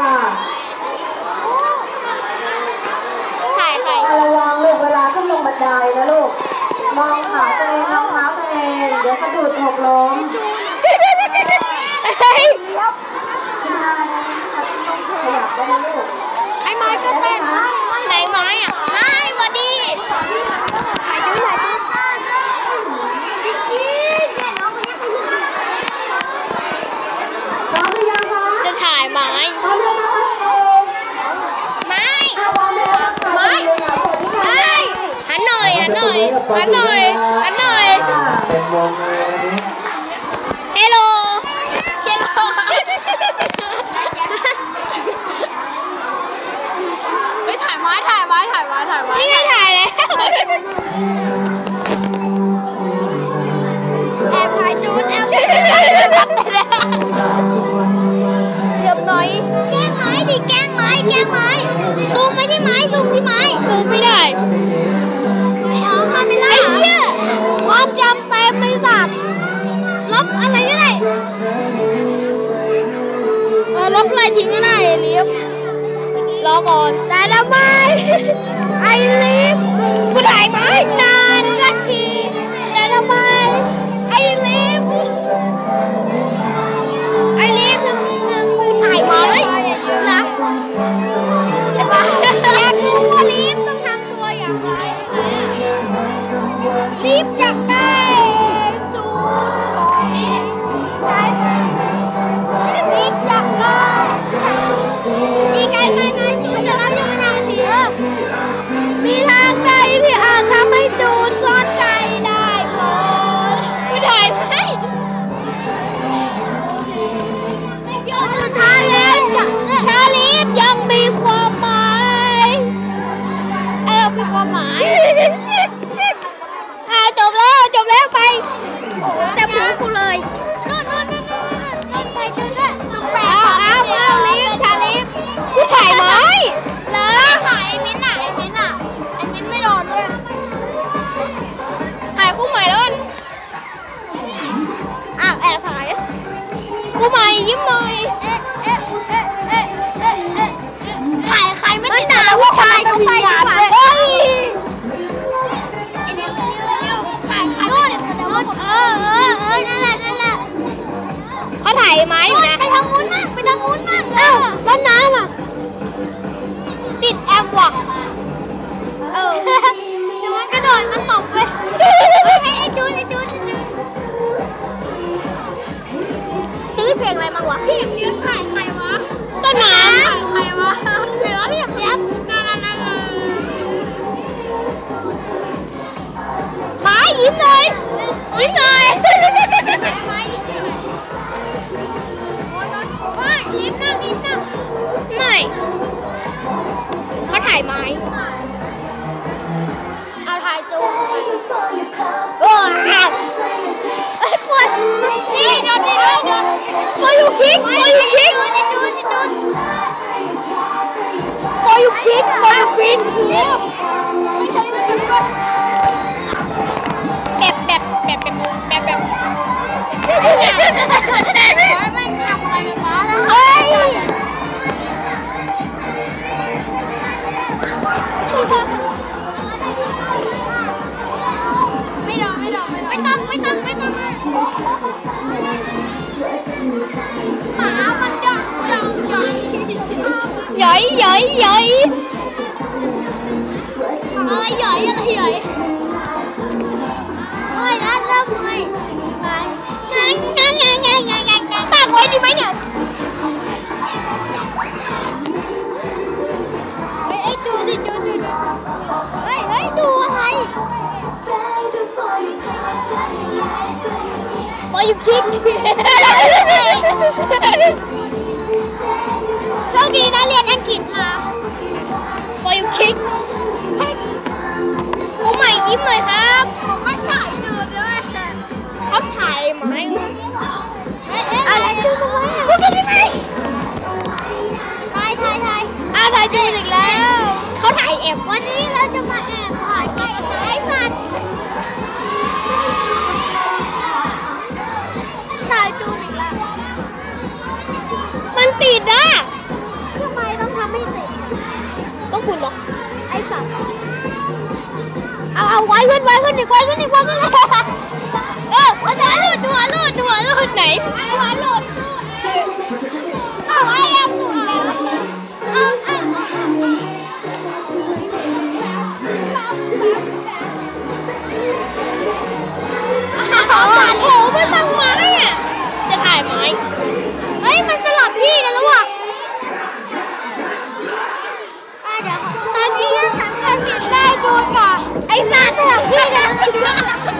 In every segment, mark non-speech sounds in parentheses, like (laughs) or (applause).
ค่ะถ่ายใครระวังลูกเวลาขึ้นลงบันไดนะลูก มองขาตัวเองมองเท้าตัวเอง เดี๋ยวสะดุดหกล้มเฮ้ยขึ้นหน้าได้ไหมคะขยับได้ไหมลูก ไอ้ไม้ก็เต้นไหนไม้อะไม้สวัสดีถ่ายจุ๊ถ่ายจุ๊ พร้อมหรือยังคะ จะถ่ายไม้ พร้อมแล้วนะคะเอง ไม้ อะพร้อมแล้วค่ะ ไม้ เลยค่ะสวัสดีค่ะ หันหน่อยหันหน่อยหันหน่อยหันหน่อย เป็นวงเลยวันนี้ เฮลโลเฮลโลไปถ่ายไม้ถ่ายไม้ถ่ายไม้ถ่ายไม้นี่ไงถ่ายแล้ว แอบถ่ายจูดแอบถ่ายเรียบร้อยแกล้งไม้ดิแกล้งไม้แกล้งไม้ซูมไปที่ไม้ซูมที่ไม้ซูมไม่ได้อ๋อคาเมล่าไอ้เหี้ยความจำเต็มไม่สัตว์ลบอะไรก็ได้เออลบอะไรทิ้งก็ได้เลี้ยบ รอก่อนแต่ละไมไอลิฟกูถ่ายไม้นานสักทีแต่ละไมไอลิฟไอลิฟคือคือกูถ่ายไหม น้ำอะ ติดแอมว่ะ เออเดี๋ยวมันกระโดดมันตบเว้ยให้ไอ้จูนไอ้จูนไอ้จูนตื้อเพลงอะไรมาวะพี่เลี้ยงถ่ โปอยู่คิกโปอยู่คิ ใหญ่ใหญ่ใหญ่อะไรใหญ่อะไรใหญ่เอ้ยแล้ว ยิ้มเลยครับผมไม่ถ่ายดูด้วยเขาถ่ายไหมอะไรดูทำไมกูไม่ได้ไหมถ่ายถ่ายถ่ายอ่าถ่ายจูนอีกแล้วเขาถ่ายแอบวันนี้เราจะมาแอบถ่ายกับไอ้สัตว์ถ่ายจูนอีกแล้วมันติดอะ อีกวันขึ้นอีกวันขึ้นเอออาจารย์หลุดหัวหลุดหัวหลุดไหนหัวหลุดเอาไอ้ยังหัวเอาเอาเอาเอาโอ้ไม่ฟังไม้อะจะถ่ายไม้เฮ้ยมันสลับที่กันแล้วว่ะตอนนี้ยังสามารถเก็บได้ดูจ้ะไอ้สัตว์สลับที่ Thank (laughs) you.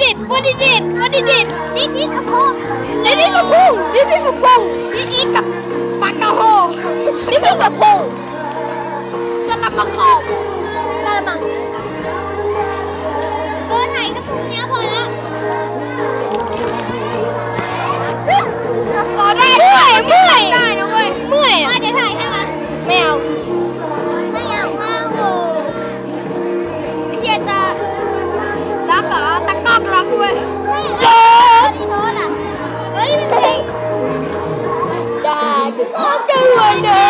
It? What is it? What is it? What is it? This is a pong. This is a pong. This is a pong. This is a ปากกาโฮ This is a pong. กระมังหอมกระมังเออถ่ายกระปุกเนี้ยพอละพอได้ ได้จะ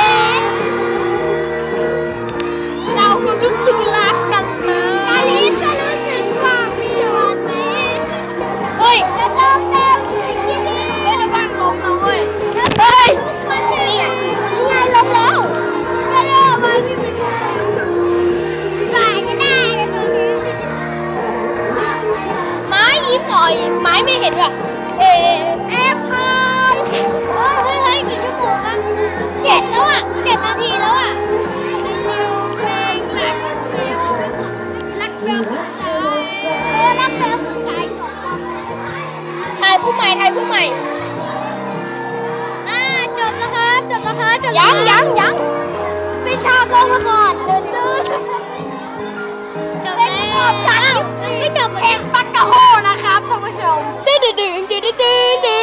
เพลงปักกะโฮนะครับท่านผู้ชมดื้อดื้อดื้อดื้อดื้อ